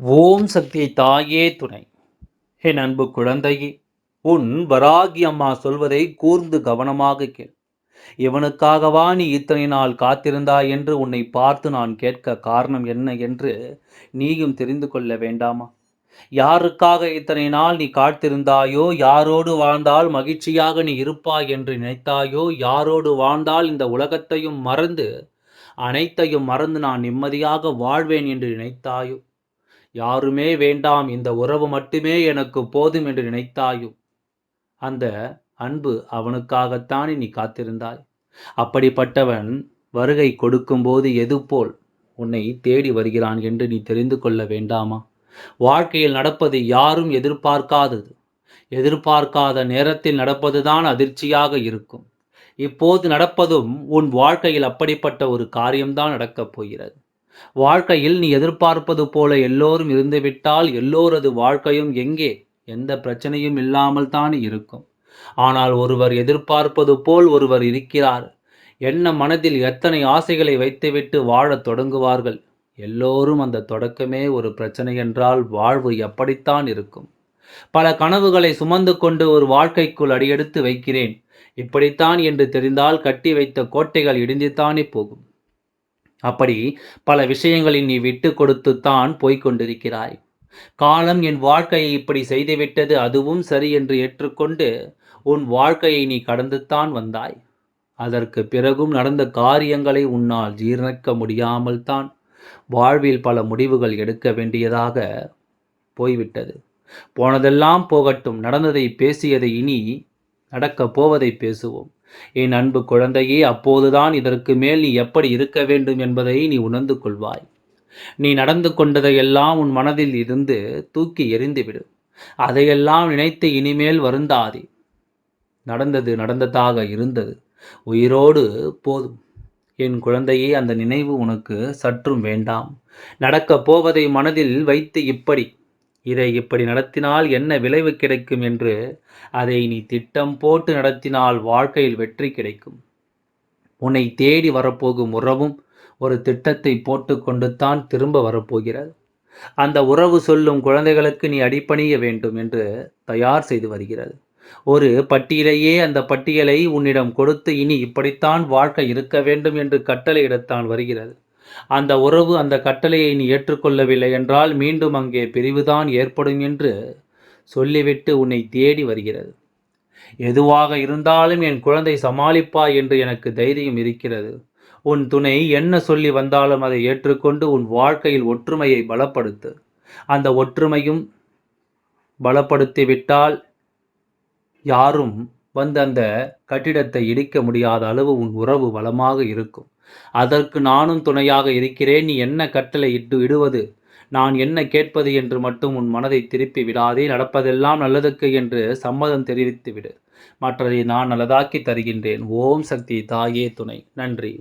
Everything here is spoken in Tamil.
ஓம் சக்தி தாயே துணை. என் அன்பு குழந்தையே உன் வராகி அம்மா சொல்வதை கூர்ந்து கவனமாக கேள். இவனுக்காகவா நீ இத்தனை நாள் காத்திருந்தாய் என்று உன்னை பார்த்து நான் கேட்க காரணம் என்ன என்று நீயும் தெரிந்து கொள்ள வேண்டாமா? யாருக்காக இத்தனை நாள் நீ காத்திருந்தாயோ யாரோடு வாழ்ந்தால் மகிழ்ச்சியாக நீ இருப்பாய் என்று நினைத்தாயோ யாரோடு வாழ்ந்தால் இந்த உலகத்தையும் மறந்து அனைத்தையும் மறந்து நான் நிம்மதியாக வாழ்வேன் என்று நினைத்தாயோ? யாருமே வேண்டாம் இந்த உறவு மட்டுமே எனக்கு போதும் என்று நினைத்தாயோ? அந்த அன்பு அவனுக்காகத்தானே நீ காத்திருந்தாய். அப்படிப்பட்டவன் வருகை கொடுக்கும்போது எது போல் உன்னை தேடி வருகிறான் என்று நீ தெரிந்து கொள்ள வேண்டாமா? வாழ்க்கையில் நடப்பது யாரும் எதிர்பார்க்காதது. எதிர்பார்க்காத நேரத்தில் நடப்பதுதான் அதிர்ச்சியாக இருக்கும். இப்போது நடப்பதும் உன் வாழ்க்கையில் அப்படிப்பட்ட ஒரு காரியம்தான் நடக்கப் போகிறது. வாழ்க்கையில் நீ எதிர்பார்ப்பது போல எல்லோரும் இருந்துவிட்டால் எல்லோரது வாழ்க்கையும் எங்கே? எந்த பிரச்சனையும் இல்லாமல் தான் இருக்கும். ஆனால் ஒருவர் எதிர்பார்ப்பது போல் ஒருவர் இருக்கிறார். என்ன மனதில் எத்தனை ஆசைகளை வைத்துவிட்டு வாழத் தொடங்குவார்கள்? எல்லோரும் அந்த தொடக்கமே ஒரு பிரச்சனை என்றால் வாழ்வு எப்படித்தான் இருக்கும்? பல கனவுகளை சுமந்து கொண்டு ஒரு வாழ்க்கைக்குள் அடியெடுத்து வைக்கிறேன். இப்படித்தான் என்று தெரிந்தால் கட்டி வைத்த கோட்டைகள் இடிந்துத்தானே போகும். அப்படி பல விஷயங்களை நீ விட்டு கொடுத்துத்தான் போய்கொண்டிருக்கிறாய் காலம் என் வாழ்க்கையை இப்படி செய்துவிட்டது அதுவும் சரி என்று ஏற்றுக்கொண்டு உன் வாழ்க்கையை நீ கடந்துத்தான் வந்தாய். அதற்கு பிறகும் நடந்த காரியங்களை உன்னால் ஜீர்ணிக்க முடியாமல் தான் வாழ்வில் பல முடிவுகள் எடுக்க வேண்டியதாக போய்விட்டது. போனதெல்லாம் போகட்டும் நடந்ததை பேசியதை இனி நடக்கப் போவதை பேசுவோம். என் அன்பு குழந்தையே அப்போதுதான் இதற்கு மேல் நீ எப்படி இருக்க வேண்டும் என்பதை நீ உணர்ந்து கொள்வாய். நீ நடந்து கொண்டதையெல்லாம் உன் மனதில் இருந்து தூக்கி எறிந்துவிடு. அதையெல்லாம் நினைத்து இனிமேல் வருந்தாதே. நடந்தது நடந்ததாக இருந்தது. உயிரோடு போதும். என் குழந்தையே அந்த நினைவு உனக்கு சற்றும் வேண்டாம். நடக்கப் போவதை மனதில் வைத்து இப்படி. இதை இப்படி நடத்தினால் என்ன விளைவு கிடைக்கும் என்று அதை நீ திட்டம் போட்டு நடத்தினால் வாழ்க்கையில் வெற்றி கிடைக்கும். உன்னை தேடி வரப்போகும் உறவும் ஒரு திட்டத்தை போட்டுக்கொண்டு தான் திரும்ப வரப்போகிறது. அந்த உறவு சொல்லும் குழந்தைகளுக்கு நீ அடிப்பணிய வேண்டும் என்று தயார் செய்து வருகிறது. ஒரு பட்டியலையே அந்த பட்டியலை உன்னிடம் கொடுத்து இனி இப்படித்தான் வாழ்க்கை இருக்க வேண்டும் என்று கட்டளையிடத்தான் வருகிறது. அந்த உறவு அந்த கட்டளையை நீ ஏற்றுக்கொள்ளவில்லை என்றால் மீண்டும் அங்கே பிரிவுதான் ஏற்படும் என்று சொல்லிவிட்டு உன்னை தேடி வருகிறது. எதுவாக இருந்தாலும் என் குழந்தை சமாளிப்பா என்று எனக்கு தைரியம் இருக்கிறது. உன் துணை என்ன சொல்லி வந்தாலும் அதை ஏற்றுக்கொண்டு உன் வாழ்க்கையில் ஒற்றுமையை பலப்படுத்து. அந்த ஒற்றுமையும் பலப்படுத்திவிட்டால் யாரும் வந்து அந்த கட்டிடத்தை இடிக்க முடியாத அளவு உன் உறவு வளமாக இருக்கும். அதற்கு நானும் துணையாக இருக்கிறேன். நீ என்ன கட்டளை இட்டு இடுவது நான் என்ன கேட்பது என்று மட்டும் உன் மனதை திருப்பி விடாதே. நடப்பதெல்லாம் நல்லதுக்கு என்று சம்மதம் தெரிவித்து விடு மற்றதை நான் நல்லதாக்கி தருகின்றேன். ஓம் சக்தி தாயே துணை. நன்றி.